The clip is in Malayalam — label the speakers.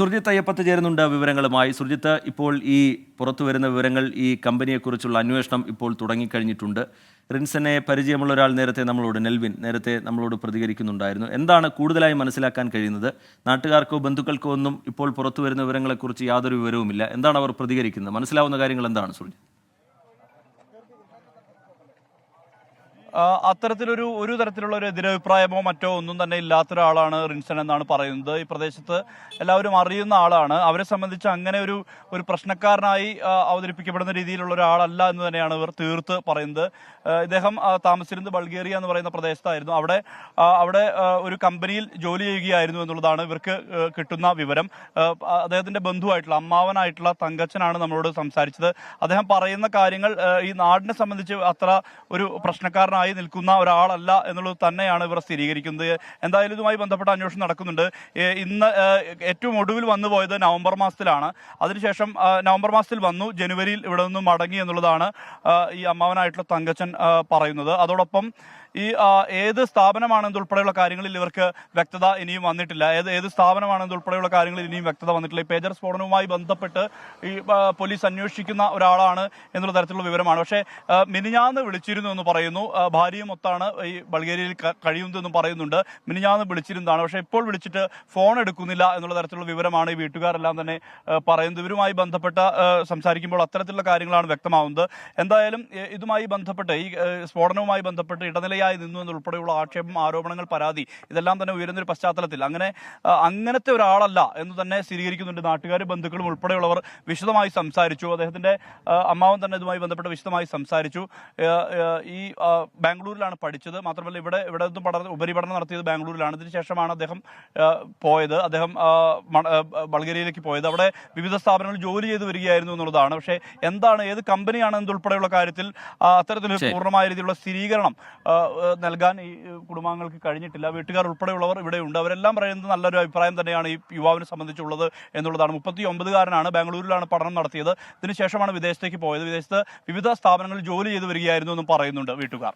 Speaker 1: സുർജിത്ത് അയ്യപ്പത്ത് ചേരുന്നുണ്ട് വിവരങ്ങളുമായി. സുർജിത്ത് ഇപ്പോൾ ഈ പുറത്തു വരുന്ന വിവരങ്ങൾ ഈ കമ്പനിയെക്കുറിച്ചുള്ള അന്വേഷണം ഇപ്പോൾ തുടങ്ങിക്കഴിഞ്ഞിട്ടുണ്ട്. റിൻസനെ പരിചയമുള്ള ഒരാൾ നേരത്തെ നമ്മളോട് നെൽവിൻ നേരത്തെ നമ്മളോട് പ്രതികരിക്കുന്നുണ്ടായിരുന്നു. എന്താണ് കൂടുതലായി മനസ്സിലാക്കാൻ കഴിയുന്നത്? നാട്ടുകാർക്കോ ബന്ധുക്കൾക്കോ ഒന്നും ഇപ്പോൾ പുറത്തു വരുന്ന വിവരങ്ങളെക്കുറിച്ച് യാതൊരു വിവരവുമില്ല. എന്താണ് അവർ പ്രതികരിക്കുന്നത്? മനസ്സിലാവുന്ന കാര്യങ്ങൾ എന്താണ് സുർജിത്ത്?
Speaker 2: അത്തരത്തിലൊരു ഒരു തരത്തിലുള്ള ഒരു എതിരഭിപ്രായമോ മറ്റോ ഒന്നും തന്നെ ഇല്ലാത്ത ഒരാളാണ് റിൻസൺ എന്നാണ് പറയുന്നത്. ഈ പ്രദേശത്ത് എല്ലാവരും അറിയുന്ന ആളാണ്. അവരെ സംബന്ധിച്ച് അങ്ങനെ ഒരു ഒരു പ്രശ്നക്കാരനായി അവതരിപ്പിക്കപ്പെടുന്ന രീതിയിലുള്ള ഒരാളല്ല എന്ന് തന്നെയാണ് ഇവർ തീർത്ത് പറയുന്നത്. ഇദ്ദേഹം താമസിച്ചിരുന്നത് ബൾഗേറിയ എന്ന് പറയുന്ന പ്രദേശത്തായിരുന്നു. അവിടെ അവിടെ ഒരു കമ്പനിയിൽ ജോലി ചെയ്യുകയായിരുന്നു എന്നുള്ളതാണ് ഇവർക്ക് കിട്ടുന്ന വിവരം. അദ്ദേഹത്തിന്റെ ബന്ധുവായിട്ടുള്ള അമ്മാവനായിട്ടുള്ള തങ്കച്ചനാണ് നമ്മളോട് സംസാരിച്ചത്. അദ്ദേഹം പറയുന്ന കാര്യങ്ങൾ ഈ നാടിനെ സംബന്ധിച്ച് അത്ര ഒരു പ്രശ്നക്കാരനായി നിൽക്കുന്ന ഒരാളല്ല എന്നുള്ളത് തന്നെയാണ് ഇവർ സ്ഥിരീകരിക്കുന്നത്. എന്തായാലും ഇതുമായി ബന്ധപ്പെട്ട അന്വേഷണം നടക്കുന്നുണ്ട്. ഇന്ന് ഏറ്റവും ഒടുവിൽ വന്നു പോയത് നവംബർ മാസത്തിലാണ്. അതിനുശേഷം നവംബർ മാസത്തിൽ വന്നു. ജനുവരിയിൽ ഇവിടെ നിന്ന് മടങ്ങി എന്നുള്ളതാണ് ഈ അമ്മാവനായിട്ടുള്ള തങ്കച്ചൻ പറയുന്നത്. അതോടൊപ്പം ഈ ഏത് സ്ഥാപനമാണെന്നുൾപ്പെടെയുള്ള കാര്യങ്ങളിൽ ഇവർക്ക് വ്യക്തത ഇനിയും വന്നിട്ടില്ല. ഏത് ഏത് സ്ഥാപനമാണെന്നുൾപ്പെടെയുള്ള കാര്യങ്ങളിൽ ഇനിയും വ്യക്തത വന്നിട്ടില്ല. ഈ പേജർ സ്ഫോടനവുമായി ബന്ധപ്പെട്ട് ഈ പോലീസ് അന്വേഷിക്കുന്ന ഒരാളാണ് എന്നുള്ള തരത്തിലുള്ള വിവരമാണ്. പക്ഷേ മിനിഞ്ഞാന്ന് വിളിച്ചിരുന്നു എന്ന് പറയുന്നു. ആ, ഭാര്യയും ഒത്താണ് ഈ ബൾഗേരിയയിൽ കഴിയുന്നതെന്നും പറയുന്നുണ്ട്. മിനിഞ്ഞാന്ന് വിളിച്ചിരുന്നതാണ്. പക്ഷേ ഇപ്പോൾ വിളിച്ചിട്ട് ഫോൺ എടുക്കുന്നില്ല എന്നുള്ള തരത്തിലുള്ള വിവരമാണ് ഈ വീട്ടുകാരെല്ലാം തന്നെ പറയുന്നത്. ഇവരുമായി ബന്ധപ്പെട്ട സംസാരിക്കുമ്പോൾ അത്തരത്തിലുള്ള കാര്യങ്ങളാണ് വ്യക്തമാവുന്നത്. എന്തായാലും ഇതുമായി ബന്ധപ്പെട്ട് ഈ സ്ഫോടനവുമായി ബന്ധപ്പെട്ട് ഇടനിലയായി നിന്നു എന്നുൾപ്പെടെയുള്ള ആക്ഷേപം ആരോപണങ്ങൾ പരാതി ഇതെല്ലാം തന്നെ ഉയരുന്നൊരു പശ്ചാത്തലത്തിൽ. അങ്ങനെ അങ്ങനത്തെ ഒരാളല്ല എന്ന് തന്നെ സ്ഥിരീകരിക്കുന്നുണ്ട് നാട്ടുകാരും ബന്ധുക്കളും ഉൾപ്പെടെയുള്ളവർ. വിശദമായി സംസാരിച്ചു. അദ്ദേഹത്തിന്റെ അമ്മാവൻ തന്നെ ഇതുമായി ബന്ധപ്പെട്ട് വിശദമായി സംസാരിച്ചു. ഈ ബാംഗ്ലൂരിലാണ് പഠിച്ചത്. മാത്രമല്ല ഇവിടെ ഇവിടെ നിന്നും പഠന ഉപരിപഠനം നടത്തിയത് ബാംഗ്ലൂരിലാണ്. ഇതിനുശേഷമാണ് അദ്ദേഹം പോയത്. അദ്ദേഹം ബൾഗേരിയയിലേക്ക് ബൾഗേറിയയിലേക്ക് പോയത്. അവിടെ വിവിധ സ്ഥാപനങ്ങളിൽ ജോലി ചെയ്തു വരികയായിരുന്നു എന്നുള്ളതാണ്. പക്ഷേ എന്താണ് ഏത് കമ്പനിയാണ് എന്നതുൾപ്പെടെയുള്ള കാര്യത്തിൽ അത്തരത്തിൽ പൂർണമായ രീതിയിലുള്ള സ്ഥിരീകരണം നൽകാൻ ഈ കുടുംബാംഗങ്ങൾക്ക് കഴിഞ്ഞിട്ടില്ല. വീട്ടുകാർ ഉൾപ്പെടെയുള്ളവർ ഇവിടെയുണ്ട്. അവരെല്ലാം പറയുന്നത് നല്ലൊരു അഭിപ്രായം തന്നെയാണ് ഈ യുവാവിനെ സംബന്ധിച്ചുള്ളത് എന്നുള്ളതാണ്. മുപ്പത്തി ഒമ്പതുകാരനാണ് ബാംഗ്ലൂരിലാണ് പഠനം നടത്തിയത്. ഇതിനുശേഷമാണ് വിദേശത്തേക്ക് പോയത്. വിദേശത്ത് വിവിധ സ്ഥാപനങ്ങളിൽ ജോലി ചെയ്തു വരികയായിരുന്നു എന്നും പറയുന്നുണ്ട് വീട്ടുകാർ.